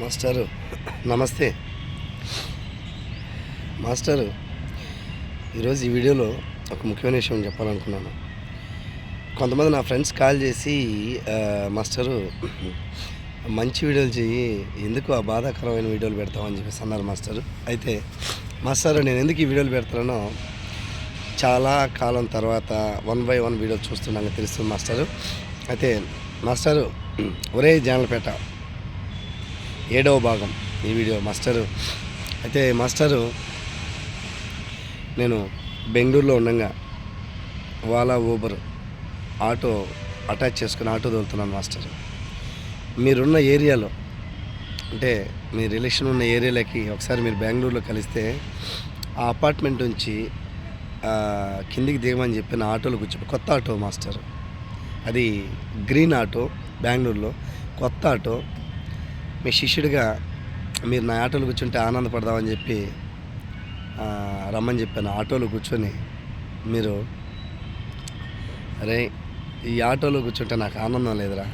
Master నమస్తే. Master ఈరోజు ఈ వీడియోలో ఒక ముఖ్యమైన విషయం చెప్పాలనుకున్నాను. కొంతమంది నా ఫ్రెండ్స్ కాల్ చేసి మాస్టరు మంచి వీడియోలు చేయి ఎందుకు ఆ బాధాకరమైన వీడియోలు పెడతామని చెప్పేసి అన్నారు మాస్టరు. అయితే మాస్టర్ నేను ఎందుకు ఈ వీడియోలు పెడతానో చాలా కాలం తర్వాత వన్ బై వన్ వీడియో చూస్తున్నాక తెలుస్తుంది మాస్టరు. అయితే మాస్టరు ఒరే జానలపేట ఏడవ భాగం ఈ వీడియో. మాస్టరు అయితే మాస్టరు నేను బెంగళూరులో ఉండగా వాలా ఊబర్ ఆటో అటాచ్ చేసుకుని ఆటో తోలుతున్నాను మాస్టర్. మీరున్న ఏరియాలో అంటే మీ రిలేషన్ ఉన్న ఏరియాలకి ఒకసారి మీరు బెంగళూరులో కలిస్తే ఆ అపార్ట్మెంట్ నుంచి కిందికి దిగమని చెప్పిన ఆటోలు కూర్చో కొత్త ఆటో మాస్టర్. అది గ్రీన్ ఆటో బెంగళూరులో. కొత్త ఆటో మీ శిష్యుడిగా మీరు నా ఆటోలో కూర్చుంటే ఆనందపడదామని చెప్పి రమ్మని చెప్పాను. ఆటోలో కూర్చొని మీరు అరే ఈ ఆటోలో కూర్చుంటే నాకు ఆనందం లేదురా.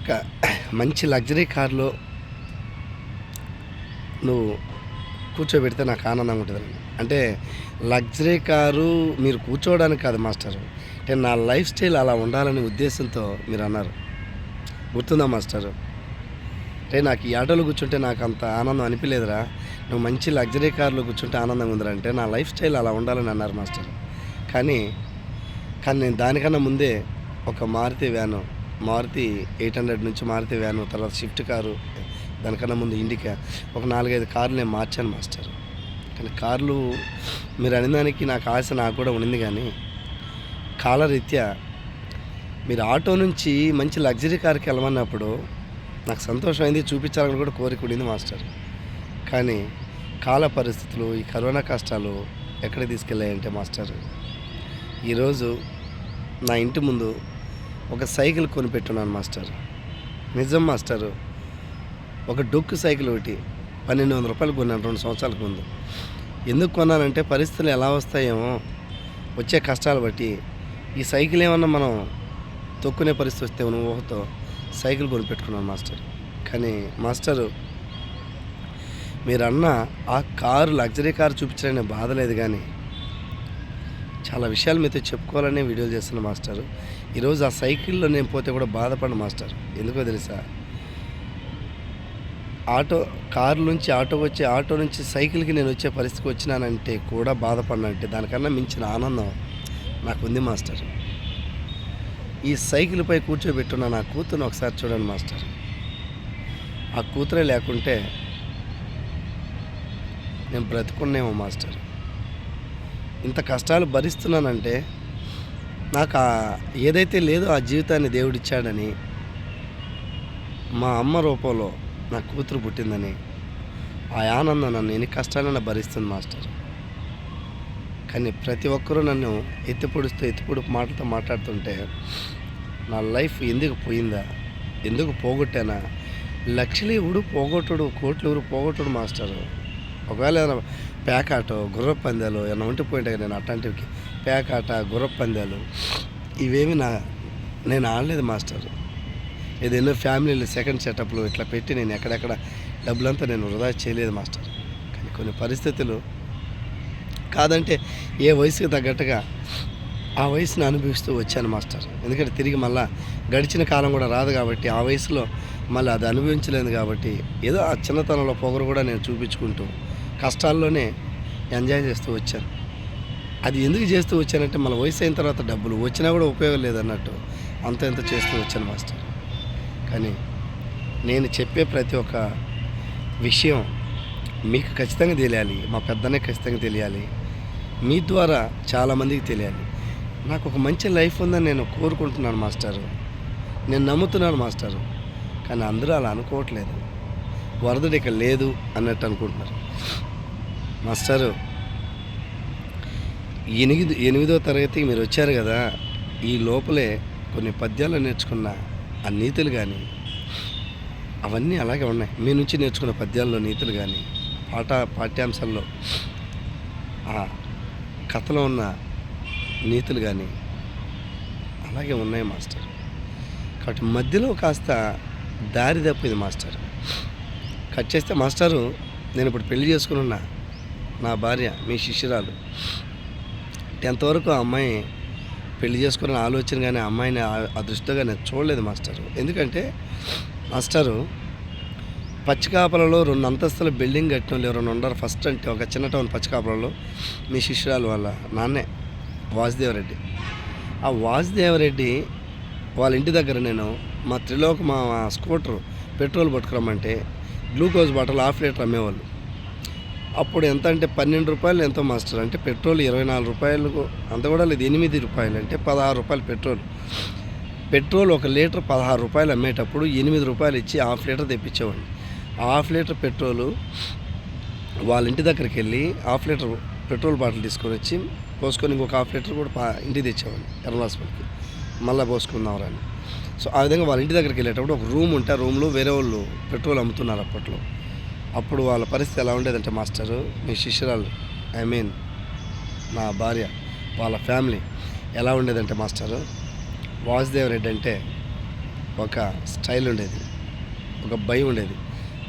ఒక మంచి లగ్జరీ కార్లో నువ్వు కూర్చోబెడితే నాకు ఆనందంగా ఉంటుంది అంటే లగ్జరీ కారు మీరు కూర్చోవడానికి కాదు మాస్టర్. అంటే నా లైఫ్ స్టైల్ అలా ఉండాలనే ఉద్దేశంతో మీరు అన్నారు. గుర్తుందా మాస్టర్? అంటే నాకు ఈ ఆటోలో కూర్చుంటే నాకు అంత ఆనందం అనిపించలేదురా నువ్వు మంచి లగ్జరీ కార్లో కూర్చుంటే ఆనందంగా ఉందిరా అంటే నా లైఫ్ స్టైల్ అలా ఉండాలని అన్నారు మాస్టర్. కానీ కానీ నేను దానికన్నా ముందే ఒక Maruti van Maruti eight hundred నుంచి మారుతి వ్యాను తర్వాత షిఫ్ట్ కారు దానికన్నా ముందు ఇండికా ఒక నాలుగైదు కార్లు నేను మార్చాను మాస్టర్. కానీ కార్లు మీరు అనే దానికి నాకు ఆశ నాకు కూడా ఉండింది కానీ కాలరీత్యా మీరు ఆటో నుంచి మంచి లగ్జరీ కార్కి వెళ్ళమన్నప్పుడు నాకు సంతోషం అయింది చూపించాలని కూడా కోరిక ఉండింది మాస్టర్. కానీ కాల పరిస్థితులు ఈ కరోనా కష్టాలు ఎక్కడ తీసుకెళ్ళాయంటే మాస్టర్ ఈరోజు నా ఇంటి ముందు ఒక సైకిల్ కొనిపెట్టున్నాను మాస్టర్. నిజం మాస్టర్ ఒక డొక్కు సైకిల్ ఒకటి పన్నెండు వందల రూపాయలు కొన్నాను రెండు సంవత్సరాలకు ముందు. ఎందుకు కొన్నానంటే పరిస్థితులు ఎలా వస్తాయేమో వచ్చే కష్టాలు బట్టి ఈ సైకిల్ ఏమన్నా మనం తొక్కునే పరిస్థితి వస్తే ఊహతో సైకిల్ కొనిపెట్టుకున్నాను మాస్టర్. కానీ మాస్టరు మీరు అన్న ఆ కారు లగ్జరీ కారు చూపించడానికి బాధ లేదు కానీ చాలా విషయాలు మీతో చెప్పుకోవాలనే వీడియోలు చేస్తున్నా మాస్టర్. ఈరోజు ఆ సైకిల్లో నేను పోతే కూడా బాధపడను మాస్టర్. ఎందుకో తెలుసా? ఆటో కారు నుంచి ఆటో వచ్చి ఆటో నుంచి సైకిల్కి నేను వచ్చే పరిస్థితికి వచ్చినానంటే కూడా బాధపడినంటే దానికన్నా మించిన ఆనందం నాకు ఉంది మాస్టర్. ఈ సైకిల్పై కూర్చోబెట్టున్న నా కూతురుని ఒకసారి చూడండి మాస్టర్. ఆ కూతురే లేకుంటే నేను బ్రతుకున్నేమో మాస్టర్. ఇంత కష్టాలు భరిస్తున్నానంటే నాకు ఆ ఏదైతే లేదో ఆ జీవితాన్ని దేవుడిచ్చాడని మా అమ్మ రూపంలో నా కూతురు పుట్టిందని ఆ ఆనందం నన్ను ఎన్ని కష్టాలైనా భరిస్తుంది మాస్టర్. కానీ ప్రతి ఒక్కరూ నన్ను ఎత్తిపొడుస్తూ ఎత్తిపొడుపు మాటలతో మాట్లాడుతుంటే నా లైఫ్ ఎందుకు పోయిందా? ఎందుకు పోగొట్టానా? లక్షలు ఎవడు పోగొట్టుడు కోట్లు ఎవరు పోగొట్టుడు మాస్టరు. ఒకవేళ ఏదైనా పేకాట గుర్ర పందాలు ఏమైనా ఉంటే పోయింటే నేను అట్లాంటివి పేకాట గుర్ర పందాలు ఇవేమి నా నేను ఆడలేదు మాస్టర్. ఏదైనా ఫ్యామిలీలు సెకండ్ సెటప్లు ఇట్లా పెట్టి నేను ఎక్కడెక్కడ డబ్బులంతా నేను వృధా చేయలేదు మాస్టర్. కానీ కొన్ని పరిస్థితులు కాదంటే ఏ వయసుకి తగ్గట్టుగా ఆ వయసును అనుభవిస్తూ వచ్చాను మాస్టర్. ఎందుకంటే తిరిగి మళ్ళా గడిచిన కాలం కూడా రాదు కాబట్టి ఆ వయసులో మళ్ళీ అది అనుభవించలేదు కాబట్టి ఏదో ఆ చిన్నతనంలో పొగరు కూడా నేను చూపించుకుంటూ కష్టాల్లోనే ఎంజాయ్ చేస్తూ వచ్చాను. అది ఎందుకు చేస్తూ వచ్చానంటే మన వయసు అయిన తర్వాత డబ్బులు వచ్చినా కూడా ఉపయోగం లేదన్నట్టు అంత ఎంత చేస్తూ వచ్చాను మాస్టర్. కానీ నేను చెప్పే ప్రతి ఒక్క విషయం మీకు ఖచ్చితంగా తెలియాలి మా పెద్దనే ఖచ్చితంగా తెలియాలి. మీ ద్వారా చాలామందికి తెలియాలి. నాకు ఒక మంచి లైఫ్ ఉందని నేను కోరుకుంటున్నాను మాస్టారు. నేను నమ్ముతున్నాను మాస్టారు. కానీ అందరూ అలా అనుకోవట్లేదు. వరదడు ఇక లేదు అన్నట్టు అనుకుంటున్నారు. మాస్టారు ఎనిమిది ఎనిమిదో తరగతికి మీరు వచ్చారు కదా ఈ లోపలే కొన్ని పద్యాలు నేర్చుకున్న ఆ నీతులు కానీ అవన్నీ అలాగే ఉన్నాయి. మీ నుంచి నేర్చుకున్న పద్యాల్లో నీతులు కానీ పాఠ పాఠ్యాంశాల్లో కథలో ఉన్న నీతులు కానీ అలాగే ఉన్నాయి మాస్టర్. కాబట్టి మధ్యలో కాస్త దారి తప్పింది మాస్టర్. కట్ చేస్తే మాస్టరు నేను ఇప్పుడు పెళ్ళి చేసుకుని ఉన్నా నా భార్య మీ శిష్యురాలు. టెన్త్ వరకు ఆ అమ్మాయి పెళ్ళి చేసుకున్న ఆలోచన కానీ ఆ అమ్మాయిని అదృష్టంగా నేను చూడలేదు మాస్టరు. ఎందుకంటే మాస్టరు పచ్చికాపలలో రెండు అంతస్తుల బిల్డింగ్ కట్టిన వాళ్ళు ఎవరైనా ఉండరు? ఫస్ట్ అంటే ఒక చిన్న టౌన్ పచ్చికాపలలో మీ శిష్యురాలు వాళ్ళ నాన్నే వాసుదేవరెడ్డి. ఆ వాసుదేవరెడ్డి వాళ్ళ ఇంటి దగ్గర నేను మా త్రిలోక్ మా స్కూటర్ పెట్రోల్ పట్టుకురమ్మంటే గ్లూకోజ్ బాటిల్ హాఫ్ లీటర్ అమ్మేవాళ్ళు. అప్పుడు ఎంత అంటే పన్నెండు రూపాయలు ఎంతో మాస్టర్ అంటే పెట్రోల్ ఇరవై నాలుగు రూపాయలకు అంత కూడా లేదు ఎనిమిది రూపాయలు అంటే పదహారు రూపాయలు పెట్రోల్. పెట్రోల్ ఒక లీటర్ పదహారు రూపాయలు అమ్మేటప్పుడు ఎనిమిది రూపాయలు ఇచ్చి హాఫ్ లీటర్ తెప్పించేవాడిని. హాఫ్ లీటర్ పెట్రోలు వాళ్ళ ఇంటి దగ్గరికి వెళ్ళి హాఫ్ లీటర్ పెట్రోల్ బాటిల్ తీసుకొని వచ్చి పోసుకొని ఇంకొక హాఫ్ లీటర్ కూడా పా ఇంటికి తెచ్చేవాడిని ఎర్రల్ హాస్పిటల్కి. మళ్ళీ పోసుకుందాం అని సో ఆ విధంగా వాళ్ళ ఇంటి దగ్గరికి వెళ్ళేటప్పుడు ఒక రూమ్ ఉంటే ఆ రూమ్లో వేరే వాళ్ళు పెట్రోల్ అమ్ముతున్నారు అప్పట్లో. అప్పుడు వాళ్ళ పరిస్థితి ఎలా ఉండేదంటే మాస్టరు మీ శిష్యురాలు ఐ మీన్ నా భార్య వాళ్ళ ఫ్యామిలీ ఎలా ఉండేదంటే మాస్టరు వాసుదేవ్ రెడ్డి అంటే ఒక స్టైల్ ఉండేది ఒక భయం ఉండేది.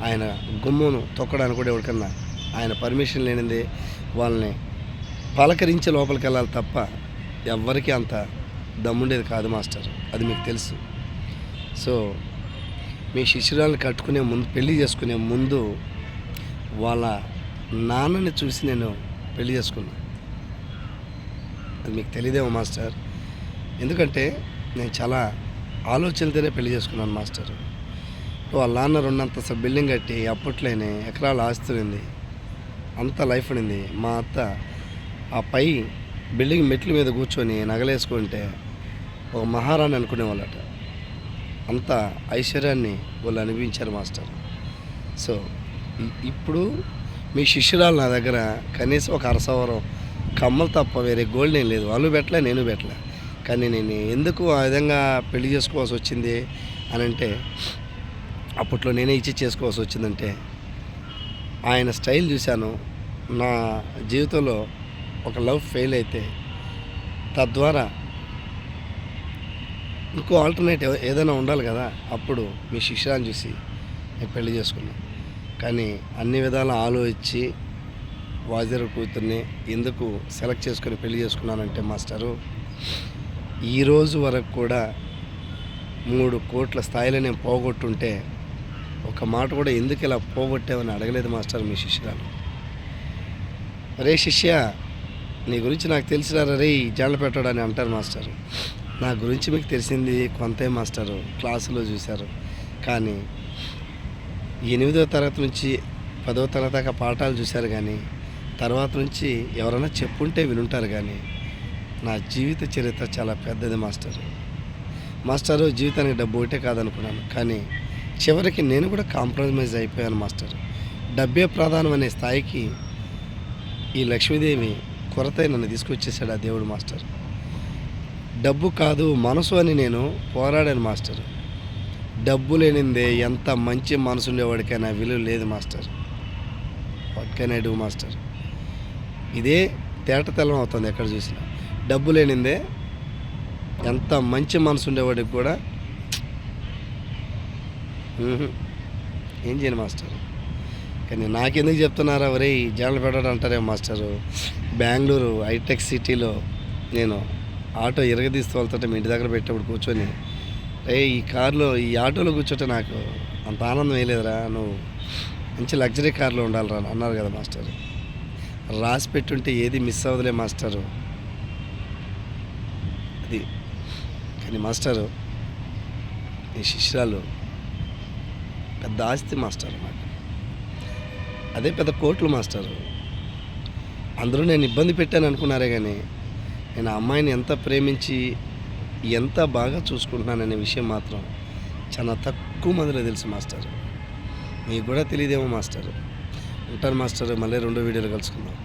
ఆయన గుమ్మును తొక్కడానికి కూడా ఎవరికన్నా ఆయన పర్మిషన్ లేనిది వాళ్ళని పలకరించి లోపలికి వెళ్ళాలి తప్ప ఎవ్వరికీ అంత దమ్ముండేది కాదు మాస్టర్. అది మీకు తెలుసు. సో మీ శిష్యురాలను కట్టుకునే ముందు పెళ్ళి చేసుకునే ముందు వాళ్ళ నాన్నని చూసి నేను పెళ్ళి చేసుకున్నాను అది మీకు తెలియదేమో మాస్టర్. ఎందుకంటే నేను చాలా ఆలోచనతోనే పెళ్ళి చేసుకున్నాను మాస్టర్. వాళ్ళ నాన్న రెండంత బిల్డింగ్ కట్టి అప్పట్లోనే ఎకరాల ఆస్తుంది అంత లైఫ్ ఉండింది. మా అత్త ఆ పై బిల్డింగ్ మెట్ల మీద కూర్చొని నగలేసుకుంటే ఒక మహారాణి అనుకునేవాళ్ళట. అంత ఐశ్వర్యాన్ని వాళ్ళు అనిపించారు మాస్టర్. సో ఇప్పుడు మీ శిష్యురాలు నా దగ్గర కనీసం ఒక అరసవరం కమ్మలు తప్ప వేరే గోల్డ్ ఏం లేదు. వాళ్ళు పెట్టలే నేను పెట్టలే. కానీ నేను ఎందుకు ఆ విధంగా పెళ్ళి చేసుకోవాల్సి వచ్చింది అని అంటే అప్పట్లో నేనే ఇచ్చి చేసుకోవాల్సి వచ్చిందంటే ఆయన స్టైల్ చూశాను. నా జీవితంలో ఒక లవ్ ఫెయిల్ అయితే తద్వారా ఇంకో ఆల్టర్నేటివ్ ఏదైనా ఉండాలి కదా. అప్పుడు మీ శిష్యాన్ని చూసి నేను పెళ్ళి చేసుకున్నాను కానీ అన్ని విధాల ఆలోచించి వాజర్ కూతుర్ని ఎందుకు సెలెక్ట్ చేసుకొని పెళ్ళి చేసుకున్నానంటే మాస్టరు ఈ రోజు వరకు కూడా మూడు కోట్ల స్థాయిలో నేను పోగొట్టుంటే ఒక మాట కూడా ఎందుకు ఇలా పోగొట్టావని అడగలేదు మాస్టర్ మీ శిష్యురాలు. రే శిష్య నీ గురించి నాకు తెలిసిన రే జాళ్ళ పెట్టాడని అంటారు మాస్టర్. నా గురించి మీకు తెలిసింది కొంతే మాస్టరు క్లాసులో చూశారు. కానీ ఎనిమిదో తరగతి నుంచి పదో తరగతి దాకా పాఠాలు చూశారు కానీ తర్వాత నుంచి ఎవరైనా చెప్పుంటే వినుంటారు కానీ నా జీవిత చరిత్ర చాలా పెద్దది మాస్టర్. మాస్టరు జీవితానికి డబ్బు ఒకటే కాదనుకున్నాను. కానీ చివరికి నేను కూడా కాంప్రమైజ్ అయిపోయాను మాస్టర్. డబ్బే ప్రధానం అనే స్థాయికి ఈ లక్ష్మీదేవి కొరత నన్ను తీసుకొచ్చేసాడు ఆ దేవుడు మాస్టర్. డబ్బు కాదు మనసు అని నేను పోరాడాను మాస్టర్. డబ్బు లేనిందే ఎంత మంచి మనసు ఉండేవాడికైనా విలువ లేదు master. What can I do master? ఇదే తేటతెల్లం అవుతుంది ఎక్కడ చూసినా. డబ్బు లేనిందే ఎంత మంచి మనసు ఉండేవాడికి కూడా ఏం చేయను మాస్టర్? కానీ నాకెందుకు చెప్తున్నారా? ఒరే జాగ్రత్త పెట్టడం అంటారే మాస్టరు. బెంగళూరు హైటెక్ సిటీలో నేను ఆటో ఇరగదీస్తూ వెళ్తుంటే మీ ఇంటి దగ్గర పెట్టేప్పుడు కూర్చొని రే ఈ కారులో ఈ ఆటోలో కూర్చుంటే నాకు అంత ఆనందం వేయలేదురా నువ్వు మంచి లగ్జరీ కార్లో ఉండాలిరా అని అన్నారు కదా మాస్టర్. రాసి పెట్టుంటే ఏది మిస్ అవ్వదులే మాస్టరు. అది. కానీ మాస్టరు ఈ శిష్యురాలు పెద్ద ఆస్తి మాస్టర్ నాకు అదే పెద్ద కోట్లు మాస్టరు. అందరూ నేను ఇబ్బంది పెట్టాను అనుకున్నారే కానీ నేను ఆ అమ్మాయిని ఎంత ప్రేమించి ఎంత బాగా చూసుకుంటున్నాననే విషయం మాత్రం చాలా తక్కువ మందిలో తెలుసు మాస్టర్. మీకు కూడా తెలియదేమో మాస్టర్. ఉంటాను మాస్టర్ మళ్ళీ రెండో వీడియోలో కలుసుకుందాం.